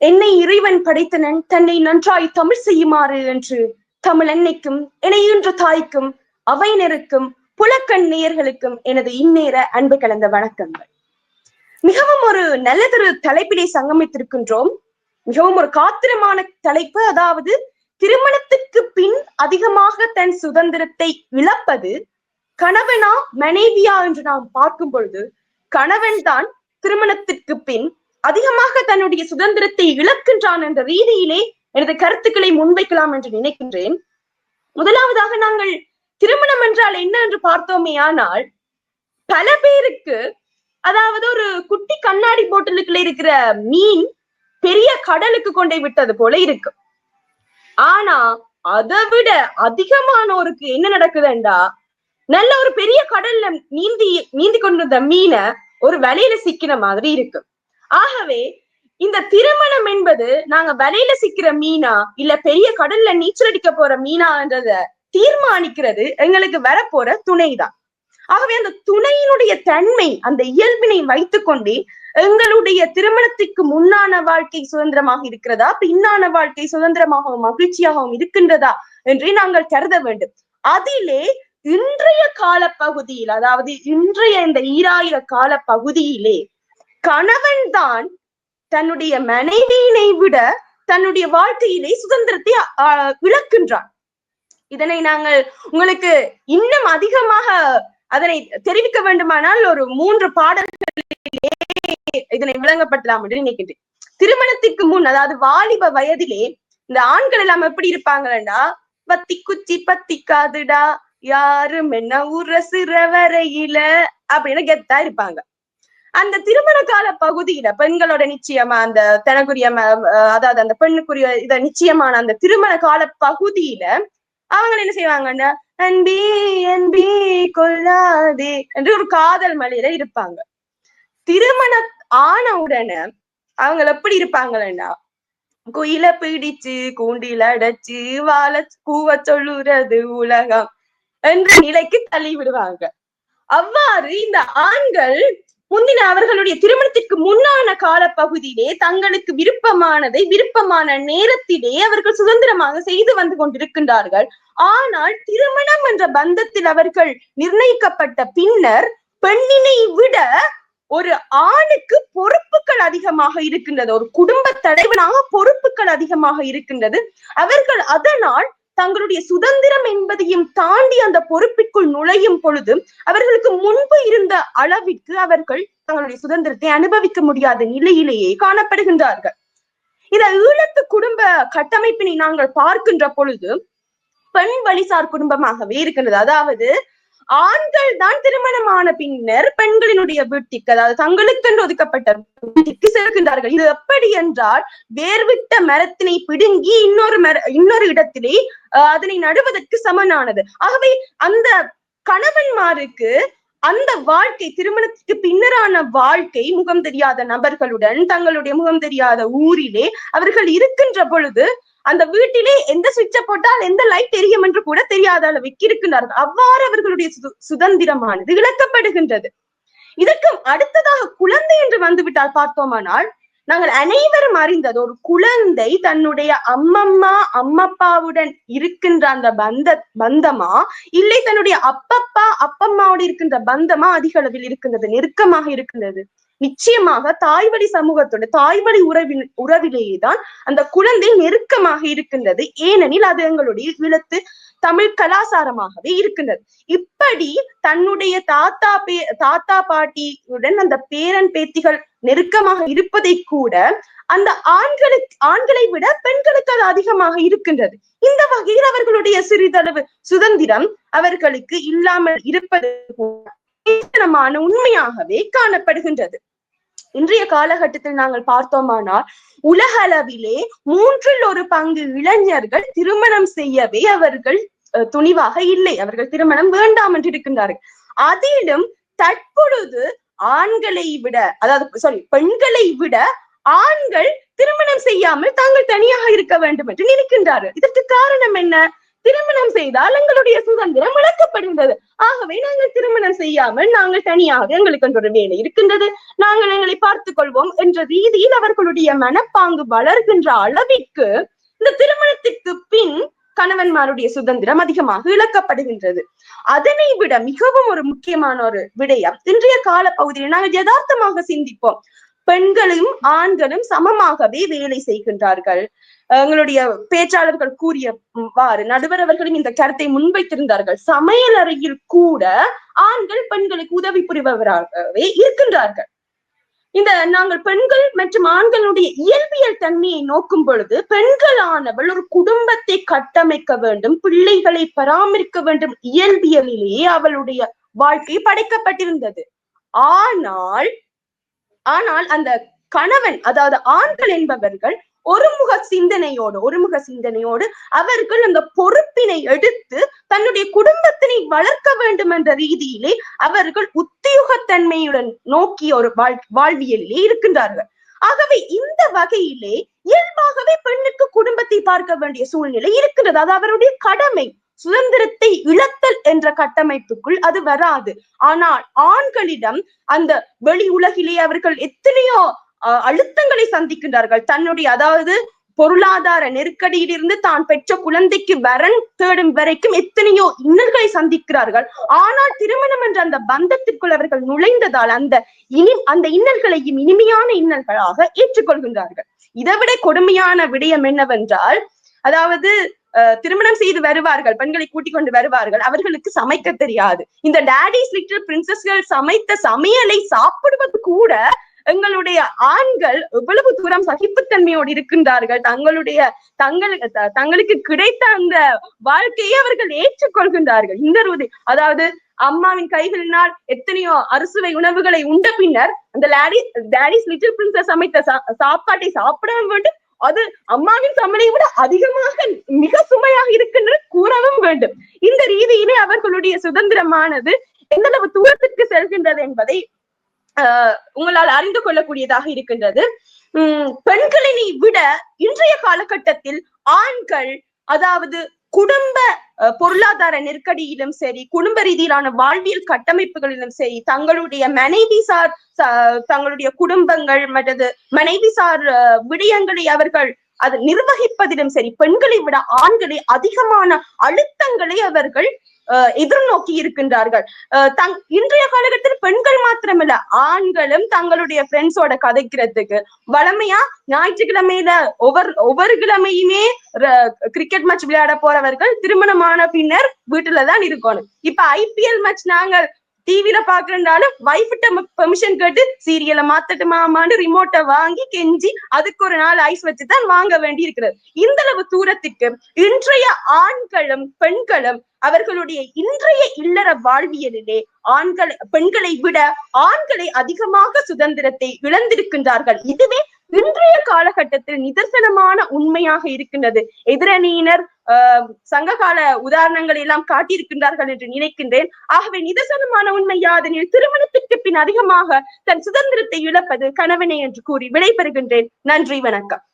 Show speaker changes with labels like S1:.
S1: என்னை இறைவன் படைத்தனன் தன்னை நன்றாய் தமிழ் செய்யுமாறு என்று தமிழ் அன்னைக்கும் இணையின்ற தாய்க்கும் அவையினருக்கும் புலக்கண் நேயர்களுக்கும் எனது இந்நேர அன்பு கலந்த வணக்கங்கள். மிகவும் ஒரு நல்லதொரு தலைப்பினை சங்கமித்திருக்கின்றோம். மிகவும் ஒரு காத்திரமான தலைப்பு அதாவது திருமணத்துக்கு பின் அதிகமாக தன் சுதந்திரத்தை இழப்பது கணவனா மனைவியா என்று நாம் பார்க்கும் பொழுது கணவன் தான் திருமணத்திற்கு பின் அதிகமாக தன்னுடைய சுதந்திரத்தை இழக்கின்றான் என்ற ரீதியிலே எனது கருத்துக்களை முன்வைக்கலாம் என்று நினைக்கின்றேன். முதலாவதாக நாங்கள் திருமணம் என்றால் என்ன என்று பார்த்தோமே ஆனால் பல பேருக்கு அதாவது ஒரு குட்டி கண்ணாடி போட்டலுக்குள்ள இருக்கிற மீன் பெரிய கடலுக்கு கொண்டே விட்டது போல இருக்கு. ஆனா அதை விட அதிகமானோருக்கு என்ன நடக்குதுண்டா நல்ல ஒரு பெரிய கடல்ல நீந்தி நீந்தி கொண்டிருந்த மீனை ஒரு வலையில சிக்கின மாதிரி இருக்கு. ஆகவே இந்த திருமணம் என்பது நாங்க வலையில சிக்கிற மீனா இல்ல பெரிய கடல்ல நீச்சல் அடிக்க போற மீனான்றத தீர்மானிக்கிறது எங்களுக்கு வரப்போற துணைதான். ஆகவே அந்த துணையினுடைய தன்மை அந்த இயல்பினை வைத்துக்கொண்டே எங்களுடைய திருமணத்திற்கு முன்னான வாழ்க்கை சுதந்திரமாக இருக்கிறதா பின்னான வாழ்க்கை சுதந்திரமாகவும் மகிழ்ச்சியாகவும் இருக்கின்றதா என்றே நாங்கள் கருத வேண்டும். அதிலே இன்றைய கால பகுதியில் அதாவது இன்றைய இந்த ஈராயிர கால பகுதியிலே கணவன் தான் தன்னுடைய மனைவியினை விட தன்னுடைய வாழ்க்கையிலே சுதந்திரத்தை விளக்கின்றான் இதனை நாங்கள் உங்களுக்கு இன்னும் அதிகமாக அதனை தெரிவிக்க வேண்டுமானால் ஒரு மூன்று பாடல்களிலே இதனை விளங்கப்படலாம் என்று நினைக்கின்றேன். திருமணத்திற்கு முன் அதாவது வாலிப வயதிலே இந்த ஆண்கள் எல்லாம் எப்படி இருப்பாங்கன்னா பத்தி குச்சி பத்தி காதுடா யாரும் என்ன உரசுற வரையில அப்படின்னு கெத்தா இருப்பாங்க. அந்த திருமண கால பகுதியில பெண்களோட நிச்சயமா அந்த தனக்குரிய அதாவது அந்த பெண்ணுக்குரிய இத நிச்சயமான அந்த திருமண கால பகுதியில அவங்க என்ன செய்வாங்கன்னா அன்பி அன்பி கொள்ளாதே என்று ஒரு காதல் மலையில இருப்பாங்க. திருமண ஆன உடனே அவங்க எப்படி இருப்பாங்கன்னா குயில பிடிச்சு கூண்டில அடைச்சு வாழ கூவ சொல்லுறது உலகம் என்ற நிலைக்கு தள்ளி விடுவாங்க. அவ்வாறு இந்த ஆண்கள் முந்தின அவர்களுடைய திருமணத்திற்கு முன்னான கால பகுதியிலே தங்களுக்கு விருப்பமானதை விருப்பமான நேரத்திலே அவர்கள் சுதந்திரமாக செய்து வந்து கொண்டிருக்கின்றார்கள். ஆனால் திருமணம் என்ற பந்தத்தில் அவர்கள் நிர்ணயிக்கப்பட்ட பின்னர் பெண்ணினை விட ஒரு ஆணுக்கு பொறுப்புகள் அதிகமாக இருக்கின்றது ஒரு குடும்ப தலைவனாக பொறுப்புகள் அதிகமாக இருக்கின்றது. அவர்கள் அதனால் தங்களுடைய சுதந்திரம் என்பதையும் தாண்டி அந்த பொறுப்பிற்குள் நுழையும் பொழுது அவர்களுக்கு முன்பு இருந்த அளவிற்கு அவர்கள் தங்களுடைய சுதந்திரத்தை அனுபவிக்க முடியாத நிலையிலேயே காணப்படுகின்றார்கள். இந்த ஈழத்து குடும்ப கட்டமைப்பினை நாங்கள் பார்க்கின்ற பொழுது பெண் வழிசார் குடும்பமாகவே இருக்கின்றது அதாவது ஆண்கள் தான் திருமணமான பின்னர் பெண்களினுடைய வீட்டுக்கு அதாவது தங்களுக்கென்று ஒதுக்கப்பட்ட வீட்டிற்கு செல்கின்றார்கள். இது எப்படி என்றால் வேர்விட்ட மரத்தினை பிடுங்கி இன்னொரு மர இன்னொரு இடத்திலே அதனை நடுவதற்கு சமனானது. ஆகவே அந்த கணவன்மாருக்கு அந்த வாழ்க்கை திருமணத்துக்கு பின்னரான வாழ்க்கை முகம் தெரியாத நபர்களுடன் தங்களுடைய முகம் தெரியாத ஊரிலே அவர்கள் இருக்கின்ற பொழுது அந்த வீட்டிலே எந்த சுவிட்ச போட்டால் எந்த லைட் தெரியும் என்று கூட தெரியாத அளவுக்கு இருக்கின்றார்கள். அவ்வாறு அவர்களுடைய சுதந்திரமானது இழக்கப்படுகின்றது இதற்கு அடுத்ததாக குழந்தை என்று வந்துவிட்டால் பார்த்தோமானால் நாங்கள் அனைவரும் அறிந்தது ஒரு குழந்தை தன்னுடைய அம்மம்மா அம்மப்பாவுடன் இருக்கின்ற அந்த பந்த பந்தமா? இல்லை தன்னுடைய அப்பப்பா அப்பம்மாவோடு இருக்கின்ற பந்தமா அதிக அளவில் இருக்கின்றது நெருக்கமாக இருக்கின்றது? நிச்சயமாக தாய்வழி சமூகத்தோட தாய்வழி உறவில் உறவிலேயே தான் அந்த குழந்தை நெருக்கமாக இருக்கின்றது. ஏனெனில் அது எங்களுடைய ஈழத்து தமிழ் கலாச்சாரமாகவே இருக்கின்றது. இப்படி தன்னுடைய தாத்தா பே தாத்தா பாட்டியுடன் அந்த பேரன் பேத்திகள் நெருக்கமாக இருப்பதை கூட அந்த ஆண்களுக்கு ஆண்களை விட பெண்களுக்கு அது அதிகமாக இருக்கின்றது. இந்த வகையில் அவர்களுடைய சிறிதளவு சுதந்திரம் அவர்களுக்கு இல்லாமல் இருப்பது உண்மையாகவே காணப்படுகின்றது. இன்றைய காலகட்டத்தில் நாங்கள் பார்த்தோமானால் உலக அளவிலே மூன்றில் ஒரு பங்கு இளைஞர்கள் திருமணம் செய்யவே அவர்கள் துணிவாக இல்லை. அவர்கள் திருமணம் வேண்டாம் என்று இருக்கின்றார்கள். அதிலும் தற்பொழுது ஆண்களை விட அதாவது சாரி பெண்களை விட ஆண்கள் திருமணம் செய்யாமல் தாங்கள் தனியாக இருக்க வேண்டும் என்று நினைக்கின்றார்கள். இதற்கு காரணம் என்ன? திருமணம் செய்தால் எங்களுடைய சுதந்திரம் இழக்கப்படுகின்றது ஆகவே நாங்கள் திருமணம் செய்யாமல் நாங்கள் தனியாக எங்களுக்கு ஒரு வேலை இருக்கின்றது. நாங்கள் எங்களை பார்த்துக் கொள்வோம் என்ற ரீதியில் அவர்களுடைய மனப்பாங்கு வளர்கின்ற அளவிற்கு இந்த திருமணத்திற்கு பின் கணவன்மாருடைய சுதந்திரம் அதிகமாக இழக்கப்படுகின்றது. அதனை விட மிகவும் ஒரு முக்கியமான ஒரு விடயம் இன்றைய கால பகுதியில் நாங்கள் யதார்த்தமாக சிந்திப்போம். பெண்களும் ஆண்களும் சமமாகவே வேலை செய்கின்றார்கள். எங்களுடைய பேச்சாளர்கள் கூறியவாறு நடுவர் அவர்களும் இந்த கருத்தை முன்வைத்திருந்தார்கள். சமையல் அறையில் கூட ஆண்கள் பெண்களுக்கு உதவி புரிபவராகவே இருக்கின்றார்கள். இந்த நாங்கள் பெண்கள் மற்றும் ஆண்களுடைய இயல்பியல் தன்மையை நோக்கும் பொழுது பெண்களானவள் ஒரு குடும்பத்தை கட்டமைக்க வேண்டும் பிள்ளைகளை பராமரிக்க வேண்டும் இயல்பியலிலேயே அவளுடைய வாழ்க்கை படைக்கப்பட்டிருந்தது. ஆனால் ஆனால் அந்த கணவன் அதாவது ஆண்கள் என்பவர்கள் ஒருமுக சிந்தனையோடு ஒருமுக சிந்தனையோடு அவர்கள் அந்த பொறுப்பினை எடுத்து தன்னுடைய குடும்பத்தினை வளர்க்க வேண்டும் என்ற ரீதியிலே அவர்கள் உத்தியோகத்தன்மையுடன் நோக்கிய ஒரு வாழ் வாழ்வியலிலே இருக்கின்றார்கள். ஆகவே இந்த வகையிலே இயல்பாகவே பெண்ணுக்கு குடும்பத்தை பார்க்க வேண்டிய சூழ்நிலை இருக்கிறது அது அவருடைய கடமை. சுதந்திரத்தை இழத்தல் என்ற கட்டமைப்புக்குள் அது வராது. ஆனால் ஆண்களிடம் அந்த வெளி உலகிலே அவர்கள் எத்தனையோ அழுத்தங்களை சந்திக்கின்றார்கள். தன்னுடைய அதாவது பொருளாதார நெருக்கடியிலிருந்து தான் பெற்ற குழந்தைக்கு வரன் தேடும் வரைக்கும் எத்தனையோ இன்னல்களை சந்திக்கிறார்கள். ஆனால் திருமணம் என்ற அந்த பந்தத்திற்குள் அவர்கள் நுழைந்ததால் அந்த இனி அந்த இன்னல்களையும் இனிமையான இன்னல்களாக ஏற்றுக்கொள்கின்றார்கள். இதைவிட கொடுமையான விடயம் என்னவென்றால் அதாவது திருமணம் செய்து வருவார்கள் பெண்களை கூட்டிக் கொண்டு வருவார்கள் அவர்களுக்கு சமைக்க தெரியாது. இந்த டேடிஸ் லிட்டில் பிரின்சஸ்கள் சமைத்த சமையலை சாப்பிடுவது கூட எங்களுடைய ஆண்கள் எவ்வளவு தூரம் சகிப்புத்தன்மையோடு இருக்கின்றார்கள் தங்களுடைய தங்களுக்கு தங்களுக்கு கிடைத்த அந்த வாழ்க்கையை அவர்கள் ஏற்றுக்கொள்கின்றார்கள். இந்த ரூதி அதாவது அம்மாவின் கைகளினால் எத்தனையோ அறுசுவை உணவுகளை உண்ட பின்னர் அந்த லேடி டேடிஸ் லிட்டில் பிரின்சஸ் சமைத்த சாப்பாட்டை சாப்பிட வேண்டும் அது அம்மாவின் சமலை விட அதிகமாக மிக சுமையாக இருக்கின்ற கூறவும் வேண்டும். இந்த ரீதியிலே அவர்களுடைய சுதந்திரமானது எந்த அளவு தூரத்திற்கு செல்கின்றது என்பதை ஆஹ் உங்களால் அறிந்து கொள்ளக்கூடியதாக இருக்கின்றது. உம் பெண்களினை விட இன்றைய காலகட்டத்தில் ஆண்கள் அதாவது குடும்ப பொருளாதார நெருக்கடியிலும் சரி குடும்ப ரீதியிலான வாழ்வியல் கட்டமைப்புகளிலும் சரி தங்களுடைய மனைவி சார் தங்களுடைய குடும்பங்கள் மற்றது மனைவி சார் விடயங்களை அவர்கள் அது நிர்வகிப்பதிலும் சரி பெண்களை விட ஆண்களை அதிகமான அழுத்தங்களை அவர்கள் எதிர்நோக்கி இருக்கின்றார்கள். தங் இன்றைய காலகட்டத்தில் பெண்கள் மாத்திரமில்ல ஆண்களும் தங்களுடைய ஃப்ரெண்ட்ஸோட கதைக்கிறதுக்கு. வளமையா ஞாயிற்றுக்கிழமையில ஒவ்வொரு ஒவ்வொரு கிழமையுமே கிரிக்கெட் மேட்ச் விளையாட போறவர்கள் திருமணமான பின்னர் வீட்டுலதான் இருக்கணும். இப்ப ஐபிஎல் மேட்ச் நாங்கள் டிவில பாக்குறதுனால வைஃப்ட்ட பெர்மிஷன் கேட்டு சீரியலை மாத்தட்டுமாமான்னு ரிமோட்டை வாங்கி கெஞ்சி அதுக்கு ஒரு நாள் ஐஸ் வச்சுதான் வாங்க வேண்டி இருக்கிறது இந்த அளவு தூரத்துக்கு இன்றைய ஆண்களும் பெண்களும் அவர்களுடைய இன்றைய இல்லற வாழ்வியலிலே ஆண்கள் பெண்களை விட ஆண்களை அதிகமாக சுதந்திரத்தை இழந்திருக்கின்றார்கள். இதுவே இன்றைய காலகட்டத்தில் நிதர்சனமான உண்மையாக இருக்கின்றது. எதிரணியினர் ஆஹ் சங்ககால உதாரணங்கள் எல்லாம் காட்டியிருக்கின்றார்கள் என்று நினைக்கின்றேன். ஆகவே நிதர்சனமான உண்மை யாதெனில் திருமணத்திற்கு பின் அதிகமாக தன் சுதந்திரத்தை இழப்பது கணவனே என்று கூறி விடைபெறுகின்றேன். நன்றி வணக்கம்.